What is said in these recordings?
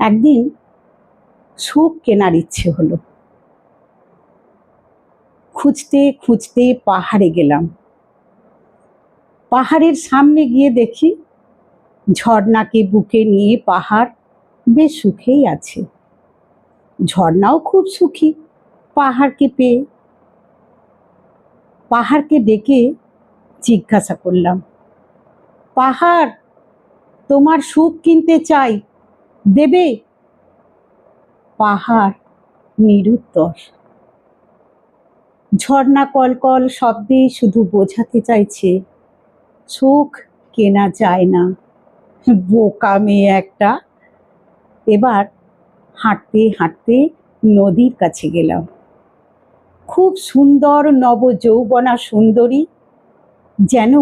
একদিন সুখ কেনার ইচ্ছে হলো। খুঁজতে খুঁজতে পাহাড়ে গেলাম। পাহাড়ের সামনে গিয়ে দেখি ঝর্ণাকে বুকে নিয়ে পাহাড় বেশ সুখেই আছে। ঝর্ণাও খুব সুখী, পাহাড়কে পেয়ে। পাহাড়কে ডেকে জিজ্ঞাসা করলাম, পাহাড়, তোমার সুখ কিনতে চাই? দেবে? পাহাড় নিরুত্তর। ঝর্ণা কলকল শব্দে শুধু বোঝাতে চাইছে সুখ কেনা যায় না। বোকা মেয়ে একটা। এবার হাঁটতে হাঁটতে নদীর কাছে গেলাম। খুব সুন্দর নব যৌবনা সুন্দরী, যেন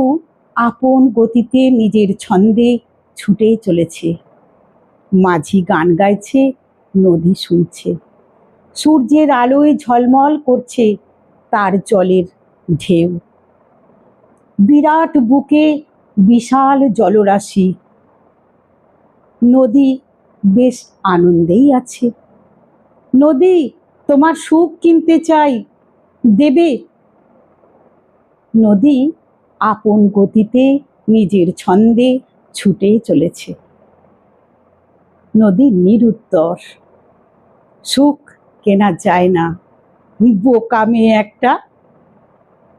আপন গতিতে নিজের ছন্দে ছুটে চলেছে। মাঝি গান গাইছে, নদী শুনছে। সূর্যের আলোয় ঝলমল করছে তার জলের ঢেউ। বিরাট বুকে বিশাল জলরাশি। নদী বেশ আনন্দেই আছে। নদী, তোমার সুখ কিনতে চাই, দেবে? নদী আপন গতিতে নিজের ছন্দে ছুটে চলেছে। নিরুত্তর। সুখ কেনা যায় না। বোকা মেয়ে একটা।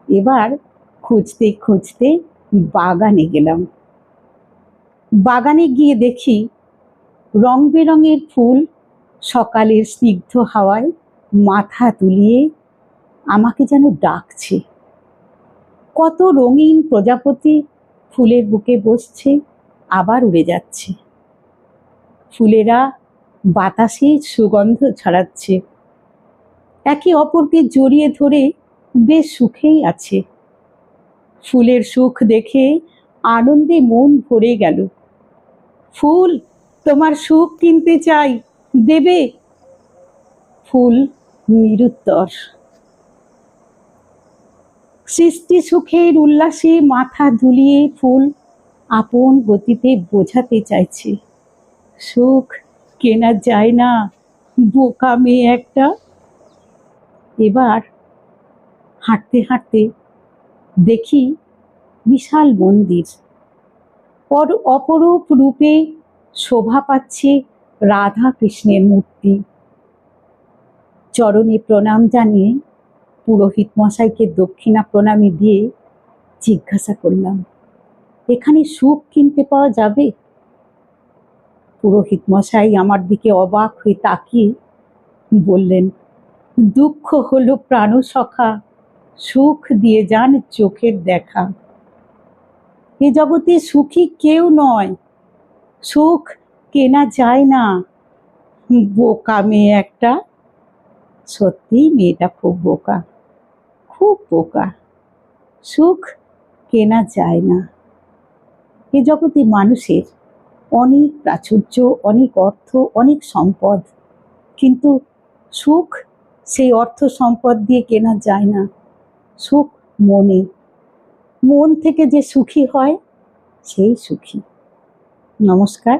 এবার খুঁজতে খুঁজতে বাগানে গেলাম। বাগানে গিয়ে দেখি রং বেরঙের ফুল সকালের স্নিগ্ধ হাওয়ায় মাথা তুলিয়ে আমাকে যেন ডাকছে। কত রঙিন প্রজাপতি ফুলের বুকে বসছে, আবার উড়ে যাচ্ছে। ফুলেরা বাতাসে সুগন্ধ ছড়াচ্ছে। একে অপরকে জড়িয়ে ধরে বেশ সুখেই আছে। ফুলের সুখ দেখে আনন্দে মন ভরে গেল। ফুল, তোমার সুখ কিনতে চাই, দেবে? ফুল নিরুত্তর। সৃষ্টি সুখের উল্লাসে মাথা দুলিয়ে ফুল আপন গতিতে বোঝাতে চাইছে। সুখ কেনা যায় না, বোকা মেয়ে একটা। এবার হাঁটতে হাঁটতে দেখি বিশাল মন্দির। পর অপরূপ রূপে শোভা পাচ্ছে রাধা কৃষ্ণের মূর্তি। চরণে প্রণাম জানিয়ে পুরোহিত মশাইকে দক্ষিণা প্রণামী দিয়ে জিজ্ঞাসা করলাম, এখানে সুখ কিনতে পাওয়া যাবে? পুরোহিত মশাই আমার দিকে অবাক হয়ে তাকিয়ে বললেন, দুঃখ হলো প্রাণসখা সুখ দিয়ে যান চোখের দেখা। এ জগতে সুখী কেউ নয়, সুখ কেনা যায় না। বোকা মেয়ে একটা, সত্যিই মেয়েটা খুব বোকা খুব বোকা, সুখ কেনা যায় না। এ জগতে মানুষের অনেক প্রাচুর্য, অনেক অর্থ, অনেক সম্পদ। কিন্তু সুখ সেই অর্থ সম্পদ দিয়ে কেনা যায় না। সুখ মনে। মন থেকে যে সুখী হয়, সেই সুখী। নমস্কার।